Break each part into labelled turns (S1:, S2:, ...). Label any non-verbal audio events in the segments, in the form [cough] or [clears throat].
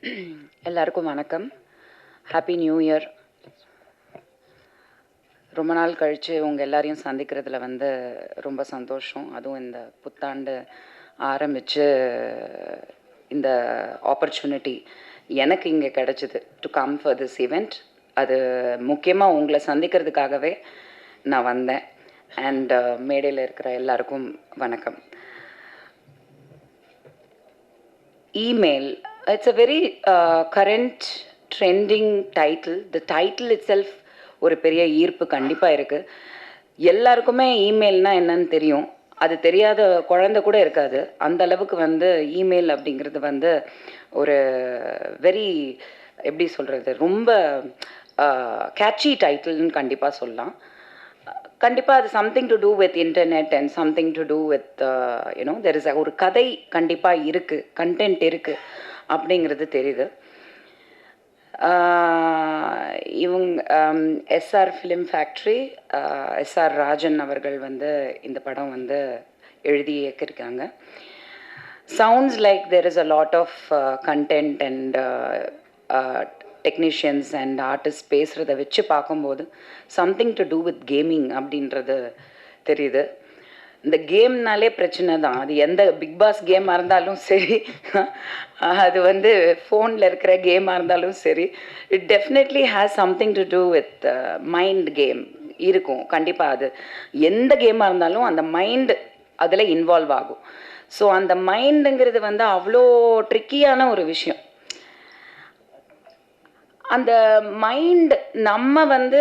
S1: [clears throat] எல்லாருக்கும் வணக்கம். Happy new year ரொம்ப நாள் கழித்து உங்கள் எல்லாரையும் சந்திக்கிறதுல வந்து ரொம்ப சந்தோஷம். அதுவும் இந்த புத்தாண்டு ஆரம்பித்து இந்த ஆப்பர்ச்சுனிட்டி எனக்கு இங்கே கிடச்சிது to come for this event அது முக்கியமாக உங்களை சந்திக்கிறதுக்காகவே நான் வந்தேன். அண்ட் uh, மேடையில் இருக்கிற எல்லாருக்கும் வணக்கம். Email it's a very current trending title the title itself ஒரு பெரிய ஈர்ப்பு கண்டிப்பாக இருக்குது எல்லாருக்குமே இமெயில்னா என்னன்னு தெரியும். அது தெரியாத குழந்தை கூட இருக்காது. அந்த அளவுக்கு வந்து இமெயில் அப்படிங்கிறது வந்து ஒரு வெரி எப்படி சொல்கிறது ரொம்ப கேட்சி டைட்டில்னு கண்டிப்பாக சொல்லலாம். கண்டிப்பாக அது something to do with internet and something to do with you know there is ஒரு கதை கண்டிப்பாக இருக்குது கண்டென்ட் இருக்குது அப்படிங்கிறது தெரியுது. இவங்க SR film factory SR Rajan அவர்கள் வந்து இந்த படம் வந்து எழுதி இயக்கியிருக்காங்க. Sounds like there is a lot of content and technicians and artist பேசுகிறத வச்சு பார்க்கும்போது something to do with gaming அப்படின்றது தெரியுது. இந்த கேம்னாலே பிரச்சனை தான். அது எந்த பிக் பாஸ் கேமாக இருந்தாலும் சரி. அது வந்து ஃபோனில் இருக்கிற கேமாக இருந்தாலும் சரி. It definitely has something to do with mind game இருக்கும். கண்டிப்பாக அது. எந்த கேமாக இருந்தாலும் அந்த மைண்ட் அதில் இன்வால்வ் ஆகும். ஸோ அந்த மைண்டுங்கிறது வந்து அவ்வளோ ட்ரிக்கியான ஒரு விஷயம். அந்த மைண்ட் நம்ம வந்து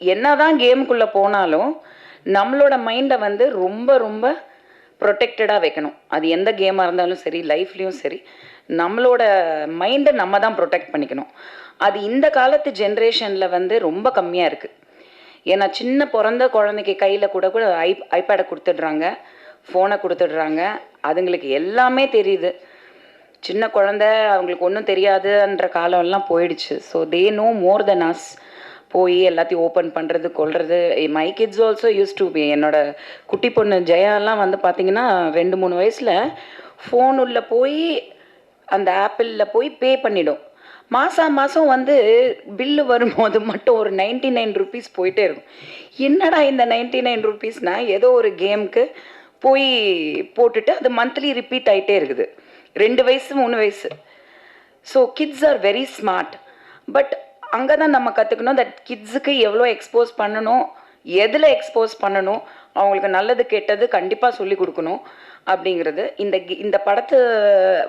S1: என்னதான் கேமுக்குள்ளே போனாலும் நம்மளோட மைண்டை வந்து ரொம்ப ரொம்ப ப்ரொடெக்டடாக வைக்கணும். அது எந்த கேமாக இருந்தாலும் சரி லைஃப்லேயும் சரி நம்மளோட மைண்டை நம்ம தான் ப்ரொடெக்ட் பண்ணிக்கணும். அது இந்த காலத்து ஜென்ரேஷனில் வந்து ரொம்ப கம்மியாக இருக்குது ஏன்னா சின்ன பிறந்த குழந்தைக்கு கையில் கூட கூட ஐ ஐபேடை கொடுத்துடுறாங்க ஃபோனை கொடுத்துடுறாங்க அதுங்களுக்கு எல்லாமே தெரியுது. சின்ன குழந்த அவங்களுக்கு ஒன்றும் தெரியாதுன்ற காலம்லாம் போயிடுச்சு. So they know more than us போய் எல்லாத்தையும் ஓப்பன் பண்ணுறது கொள்வது my kids also use to be என்னோட குட்டி பொண்ணு ஜெயாலாம் வந்து பார்த்தீங்கன்னா ரெண்டு மூணு வயசில் ஃபோன் உள்ள போய் அந்த ஆப்பிளில் போய் பே பண்ணிடும். மாதம் மாதம் வந்து பில்லு வரும்போது மட்டும் ஒரு நைன்டி நைன் ருபீஸ் போயிட்டே இருக்கும். என்னடா இந்த நைன்டி நைன் ருபீஸ்னால் ஏதோ ஒரு கேமுக்கு போய் போட்டுட்டு அது மந்த்லி ரிப்பீட் ஆகிட்டே இருக்குது. ரெண்டு வயசு மூணு வயசு. So kids are very smart but அங்கே தான் நம்ம கற்றுக்கணும் தட் கிட்ஸுக்கு எவ்வளோ எக்ஸ்போஸ் பண்ணணும் எதில் எக்ஸ்போஸ் பண்ணணும் அவங்களுக்கு நல்லது கெட்டது கண்டிப்பாக சொல்லி கொடுக்கணும் அப்படிங்கிறது. இந்த கி- இந்த படத்து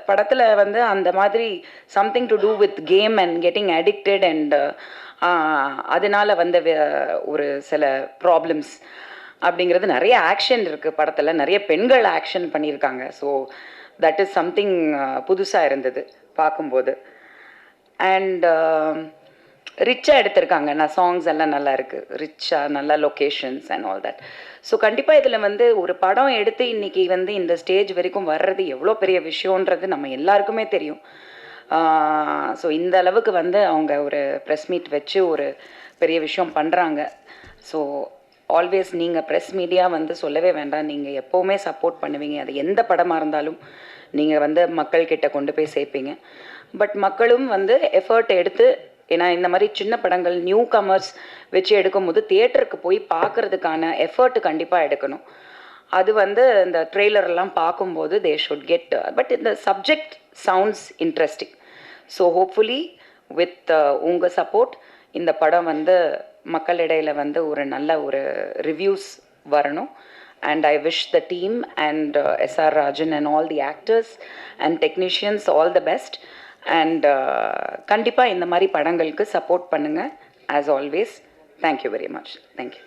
S1: படத்தில் வந்து அந்த மாதிரி something to do with game and getting addicted and அதனால வந்த ஒரு சில ப்ராப்ளம்ஸ் அப்படிங்கிறது. நிறைய ஆக்ஷன் இருக்குது படத்தில். நிறைய பெண்கள் ஆக்ஷன் பண்ணியிருக்காங்க. ஸோ தட் இஸ் சம்திங் புதுசாக இருந்தது பார்க்கும்போது. அண்ட் ரிச்சாக எடுத்திருக்காங்க. நான் சாங்ஸ் எல்லாம் நல்லா இருக்குது ரிச்சாக நல்ல locations and all that so கண்டிப்பாக இதில் வந்து ஒரு படம் எடுத்து இன்னைக்கு வந்து இந்த ஸ்டேஜ் வரைக்கும் வர்றது எவ்வளோ பெரிய விஷயன்றது நம்ம எல்லாருக்குமே தெரியும். ஸோ இந்த அளவுக்கு வந்து அவங்க ஒரு ப்ரெஸ் மீட் வச்சு ஒரு பெரிய விஷயம் பண்ணுறாங்க ஸோ ஆல்வேஸ் நீங்கள் ப்ரெஸ் மீடியா வந்து சொல்லவே வேண்டாம். நீங்கள் எப்போவுமே சப்போர்ட் பண்ணுவீங்க. அது எந்த படமாக இருந்தாலும் நீங்கள் வந்து மக்கள்கிட்ட கொண்டு போய் சேர்ப்பீங்க. பட் மக்களும் வந்து எஃபர்ட் எடுத்து ஏன்னா இந்த மாதிரி சின்ன படங்கள் நியூ கமர்ஸ் வச்சு எடுக்கும்போது தியேட்டருக்கு போய் பார்க்கறதுக்கான எஃபர்ட் கண்டிப்பாக எடுக்கணும். அது வந்து இந்த trailer எல்லாம் பார்க்கும்போது தே ஷுட் கெட் பட் இந்த subject sounds interesting so hopefully with உங்கள் சப்போர்ட் இந்த படம் வந்து மக்களிடையில் வந்து ஒரு நல்ல ஒரு ரிவ்யூஸ் வரணும். And I wish the team and SR Rajan and all the actors and technicians all the best and uh, கண்டிப்பாக இந்த மாதிரி படங்களுக்கு சப்போர்ட் பண்ணுங்கள் as always thank you very much thank you